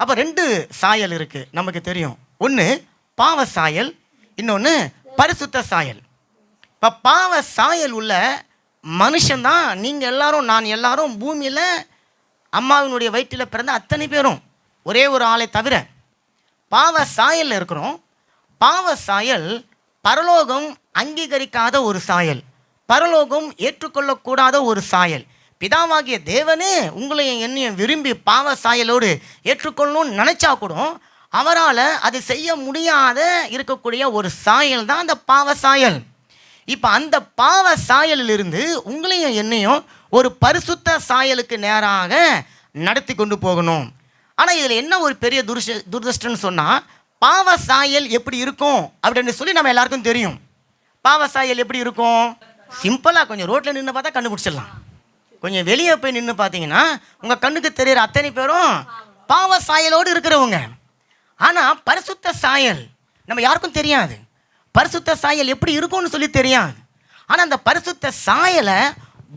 அப்போ ரெண்டு சாயல் இருக்குது நமக்கு தெரியும். ஒன்று பாவ சாயல் இன்னொன்று பரிசுத்த சாயல். இப்போ பாவ சாயல் உள்ள மனுஷன்தான் நீங்கள் எல்லாரும் நான் எல்லாரும் பூமியில் அம்மாவினுடைய வயிற்றில் பிறந்த அத்தனை பேரும் ஒரே ஒரு ஆளை தவிர பாவ சாயலில் இருக்கிறோம். பாவ சாயல் பரலோகம் அங்கீகரிக்காத ஒரு சாயல். பரலோகம் ஏற்றுக்கொள்ளக்கூடாத ஒரு சாயல். பிதாவாகிய தேவனே உங்களையும் என்னையும் விரும்பி பாவ சாயலோடு ஏற்றுக்கொள்ளணும்னு நினச்சா கூட அவரால் அது செய்ய முடியாத இருக்கக்கூடிய ஒரு சாயல் தான் அந்த பாவ சாயல். இப்போ அந்த பாவ சாயலிலிருந்து உங்களையும் என்னையும் ஒரு பரிசுத்த சாயலுக்கு நேராக நடத்தி கொண்டு போகணும். ஆனால் இதில் என்ன ஒரு பெரிய துருஷ துரதிருஷ்டம்னு சொன்னால் பாவ சாயல் எப்படி இருக்கும் அப்படின்னு சொல்லி நம்ம எல்லாருக்கும் தெரியும். பாவ சாயல் எப்படி இருக்கும்? சிம்பிளாக கொஞ்சம் ரோட்டில் நின்று பார்த்தா கண்டுபிடிச்சிடலாம். கொஞ்சம் வெளியே போய் நின்று பார்த்தீங்கன்னா உங்கள் கண்ணுக்கு தெரியிற அத்தனை பேரும் பாவ சாயலோடு இருக்கிறவங்க. ஆனால் பரிசுத்த சாயல் நம்ம யாருக்கும் தெரியாது. பரிசுத்த சாயல் எப்படி இருக்கும்னு சொல்லி தெரியாது. ஆனால் அந்த பரிசுத்த சாயலை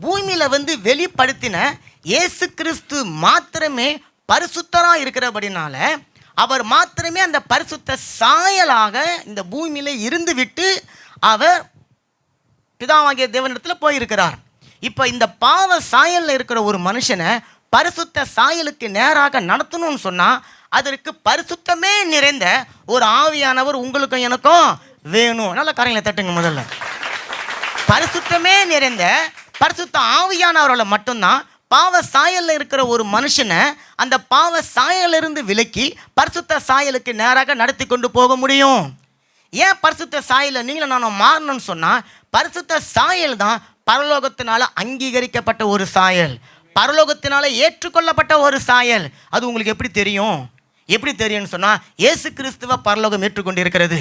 பூமியில் வந்து வெளிப்படுத்தின இயேசு கிறிஸ்து மாத்திரமே பரிசுத்தராக இருக்கிறபடினால அவர் மாத்திரமே அந்த பரிசுத்த சாயலாக இந்த பூமியில் இருந்து விட்டு அவர் பிதாவாகிய தேவனிடத்தில் போயிருக்கிறார். இப்போ இந்த பாவ சாயலில் இருக்கிற ஒரு மனுஷனை பரிசுத்த சாயலுக்கு நேராக நடத்தணும்னு சொன்னால் அதற்கு பரிசுத்தமே நிறைந்த ஒரு ஆவியானவர் உங்களுக்கும் எனக்கும் வேணும். நல்ல காரியங்களை தட்டுங்க முதல்ல. பரிசுத்தமே நிறைந்த பரிசுத்த ஆவியானவர்களை மட்டும்தான் பாவ சாயல்ல இருக்கிற ஒரு மனுஷனை அந்த பாவ சாயலிருந்து விலக்கி பரிசுத்த சாயலுக்கு நேராக நடத்தி கொண்டு போக முடியும். ஏன் பரிசுத்த சாயலை நீங்களும் நானும் மாறணும்னு சொன்னால் பரிசுத்த சாயல் தான் பரலோகத்தினால அங்கீகரிக்கப்பட்ட ஒரு சாயல். பரலோகத்தினால ஏற்றுக்கொள்ளப்பட்ட ஒரு சாயல். அது உங்களுக்கு எப்படி தெரியும்? எப்படி தெரியும்னு சொன்னால் இயேசு கிறிஸ்துவ பரலோகம் ஏற்றுக்கொண்டிருக்கிறது.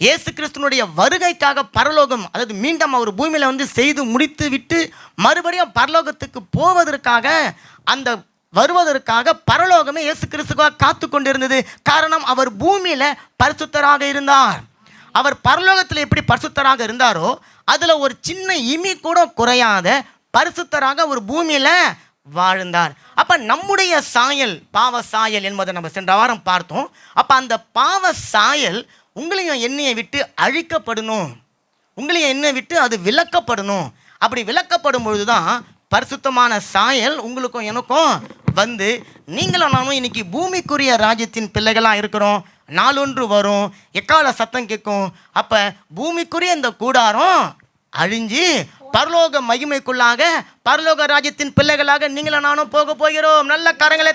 இயேசு கிறிஸ்துனுடைய வருகைக்காக பரலோகம் அதாவது மீண்டும் அவர் பூமியில் வந்து செய்து முடித்து விட்டு மறுபடியும் பரலோகத்துக்கு போவதற்காக அந்த வருவதற்காக பரலோகமே இயேசு கிறிஸ்துவாக காத்து கொண்டிருந்தது காரணம் அவர் பூமியில் பரிசுத்தராக இருந்தார். அவர் பரலோகத்தில் எப்படி பரிசுத்தராக இருந்தாரோ அதில் ஒரு சின்ன இமி கூட குறையாத பரிசுத்தராக ஒரு பூமியில் வாழ்ந்தார். அப்போ நம்முடைய சாயல் பாவ சாயல் என்பதை நம்ம சென்ற வாரம் பார்த்தோம். அப்போ அந்த பாவ சாயல் உங்களையும் எண்ணெயை விட்டு அழிக்கப்படணும். உங்களையும் என்னை விட்டு அது விளக்கப்படணும் அப்படி விளக்கப்படும் பொழுது தான் பரிசுத்தமான சாயல் உங்களுக்கும் எனக்கும் வந்து நீங்களும் நானும் இன்னைக்கு பூமிக்குரிய ராஜ்யத்தின் பிள்ளைகளாக இருக்கிறோம். நாளொன்று வரும் எக்கால சத்தம் கேட்கும்? அப்போ பூமிக்குரிய இந்த கூடாரம் அழிஞ்சு பரலோக மகிமைக்குள்ளாக பரலோக ராஜ்யத்தின் பிள்ளைகளாக நீங்களும் நானும் போக போகிறோம். நல்ல கரங்களை